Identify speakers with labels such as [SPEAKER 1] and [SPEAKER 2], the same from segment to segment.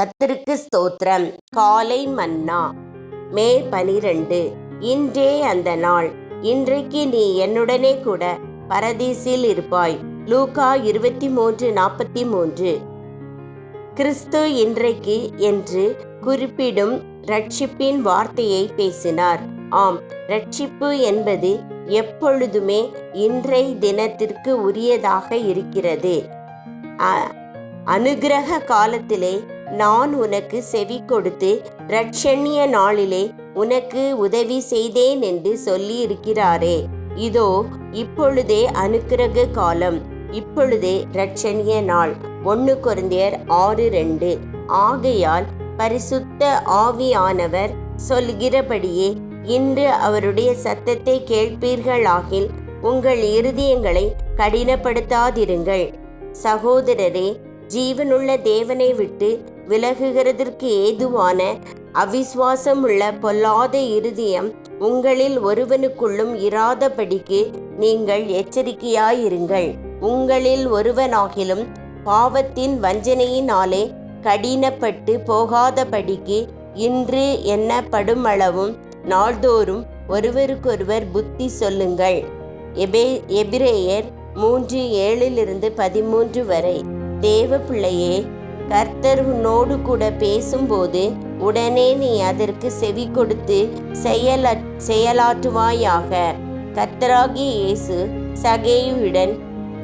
[SPEAKER 1] கர்த்தருக்கு ஸ்தோத்திரம். காலை மன்னா. மே பனிரெண்டு. இன்றே அந்த நாள். இன்றைக்கு நீ என்னுடனே கூட பரதீசில் இருப்பாய். லூகா இருபத்தி மூன்று நாற்பத்தி மூன்று கிறிஸ்து இன்றைக்கு என்று குறிப்பிடும் ரட்சிப்பின் வார்த்தையை பேசினார். ஆம் ரட்சிப்பு என்பது எப்பொழுதுமே இன்றை தினத்திற்கு உரியதாக இருக்கிறது. அ- அனுக்கிரக காலத்திலே நான் உனக்கு செவி கொடுத்து ரட்சண்ய நாளிலே உனக்கு உதவி செய்தேன் என்று சொல்லி இருக்கிறாரே இதோ இப்பொழுதே அனுக்கிரக காலம். இப்பொழுதே ரட்சணிய நாள். ஒன்று கொரிந்தியர் ஆறு ரெண்டு. ஆகையால் பரிசுத்த ஆவியானவர் சொல்கிறபடியே இன்று அவருடைய சத்தத்தை கேட்பீர்களாகில் உங்கள் இருதயங்களை கடினப்படுத்தாதிருங்கள். சகோதரரே ஜீவனுள்ள தேவனை விட்டு விலகுகிறதற்கு ஏதுவான அவிஸ்வாசம் உள்ள பொல்லாத இருதயம் உங்களில் ஒருவனுக்குள்ளும் இராதபடிக்கு நீங்கள் எச்சரிக்கையாயிருங்கள். உங்களில் ஒருவனாகிலும் பாவத்தின் வஞ்சனையினாலே கடினப்பட்டு போகாதபடிக்கு இன்று எண்ணப்படும் அளவும் நாள்தோறும் ஒருவருக்கொருவர் புத்தி சொல்லுங்கள். எபே எபிரேயர் மூன்று ஏழிலிருந்து பதிமூன்று வரை. தேவ பிள்ளையே கர்த்தர் உன்னோடு கூட பேசும்போது உடனே நீ அதற்கு செவி கொடுத்து செயல செயலாற்றுவாயாக. கர்த்தராகிய இயேசு சகேயுடன்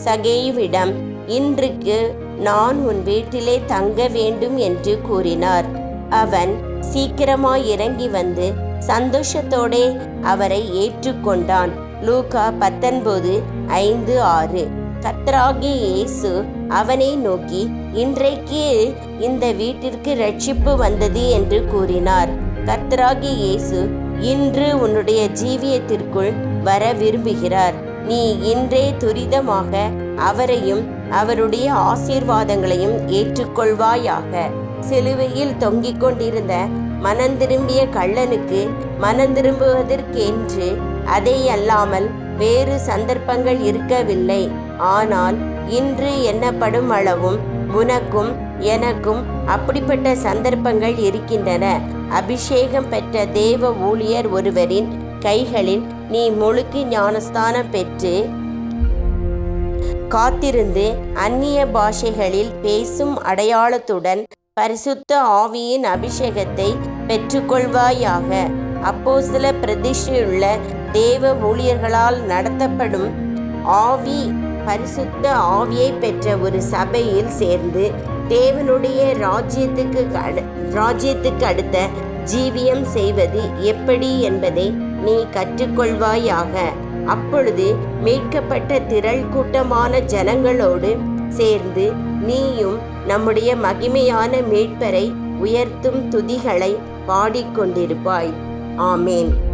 [SPEAKER 1] சகேயுவிடம் இன்றைக்கு நான் உன் வீட்டிலே தங்க வேண்டும் என்று கூறினார். அவன் சீக்கிரமாய் இறங்கி வந்து சந்தோஷத்தோடே அவரை ஏற்றுக்கொண்டான். லூகா பத்தொன்பது ஐந்து ஆறு. கத்ராகி இயேசு அவனை நோக்கி இன்றைக்கு இந்த வீட்டிற்கு ரட்சிப்பு வந்தது என்று கூறினார். கத்ராகி இயேசு இன்று உன்னுடைய ஜீவியத்திற்குள் வர விரும்புகிறார். நீ இன்றே துரிதமாக அவரையும் அவருடைய ஆசீர்வாதங்களையும் ஏற்றுக்கொள்வாயாக. சிலுவையில் தொங்கிக் கொண்டிருந்த மனந்திரும்பிய கள்ளனுக்கு மனந்திரும்புவதற்கென்று அதை அல்லாமல் வேறு சந்தர்ப்பங்கள் இருக்கவில்லை. ஆனால் இன்று எண்ணப்படும் அளவும் உனக்கும் எனக்கும் அப்படிப்பட்ட சந்தர்ப்பங்கள் இருக்கின்றன. அபிஷேகம் பெற்ற தேவ ஊழியர் ஒருவரின் கைகளில் நீ முழுக்கு ஞானஸ்தானம் பெற்று காத்திருந்து அந்நிய பாஷைகளில் பேசும் அடையாளத்துடன் பரிசுத்த ஆவியின் அபிஷேகத்தை பெற்றுக்கொள்வாயாக. அப்போ சில பிரதிஷ்டையுள்ள தேவ ஊழியர்களால் நடத்தப்படும் ஆவி பரிசுத்த ஆவியை பெற்ற ஒரு சபையில் சேர்ந்து தேவனுடைய ராஜ்யத்துக்கு ராஜ்யத்துக்கு அடுத்த ஜீவியம் செய்வது எப்படி என்பதை நீ கற்றுக்கொள்வாயாக. அப்பொழுது மீட்கப்பட்ட திரள் கூட்டமான ஜனங்களோடு சேர்ந்து நீயும் நம்முடைய மகிமையான மீட்பரை உயர்த்தும் துதிகளை பாடிக்கொண்டிருப்பாய். ஆமேன்.